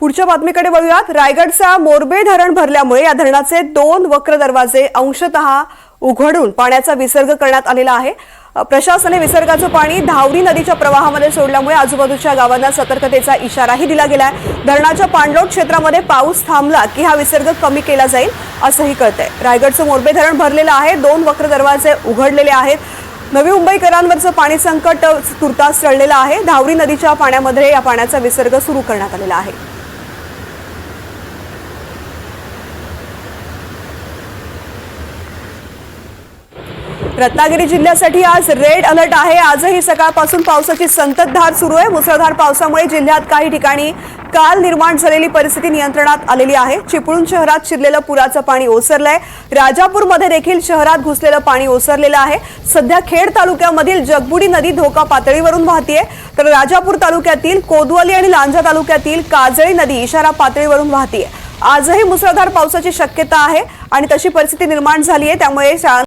पुढच्या बातमीकडे वळूयात. रायगडचा मोरबे धरण भरल्यामुळे या धरणाचे दोन वक्र दरवाजे अंशतः उघडून पाण्याचा विसर्ग करण्यात आलेला आहे. प्रशासने प्रशासनाने विसर्गाचं पाणी धावरी नदीच्या प्रवाहामध्ये सोडल्यामुळे आजूबाजूच्या गावांना सतर्कतेचा इशाराही दिला गेलाय. धरणाच्या पाणलोट क्षेत्रामध्ये पाऊस थांबला की हा विसर्ग कमी केला जाईल असंही कळतंय. रायगडचं मोरबे धरण भरलेलं आहे दोन वक्र दरवाजे उघडलेले आहेत. नवी मुंबईकरांवरचं पाणी संकट तुर्तास चढलेलं आहे. धावरी नदीच्या पाण्यामध्ये या पाण्याचा विसर्ग सुरू करण्यात आलेला आहे. रत्नागिरी जिल्ह्यासाठी आज रेड अलर्ट आहे. आजही सकाळपासून पावसाची संततधार सुरू आहे. मुसळधार पावसामुळे जिल्ह्यात काही ठिकाणी काल निर्माण झालेली परिस्थिती नियंत्रणात आलेली आहे. चिपळूण शहरात शिरलेलं पुराचं पाणी ओसरलंय. राजापूरमध्ये देखील शहरात घुसलेलं पाणी ओसरलेलं आहे. सध्या खेड तालुक्यामधील जगबुडी नदी धोका पातळीवरून वाहतीये. तर राजापूर तालुक्यातील कोदवली आणि लांजा तालुक्यातील काजळी नदी इशारा पातळीवरून वाहतीये. आजही मुसळधार पावसाची शक्यता आहे आणि तशी परिस्थिती निर्माण झाली आहे त्यामुळे शाळा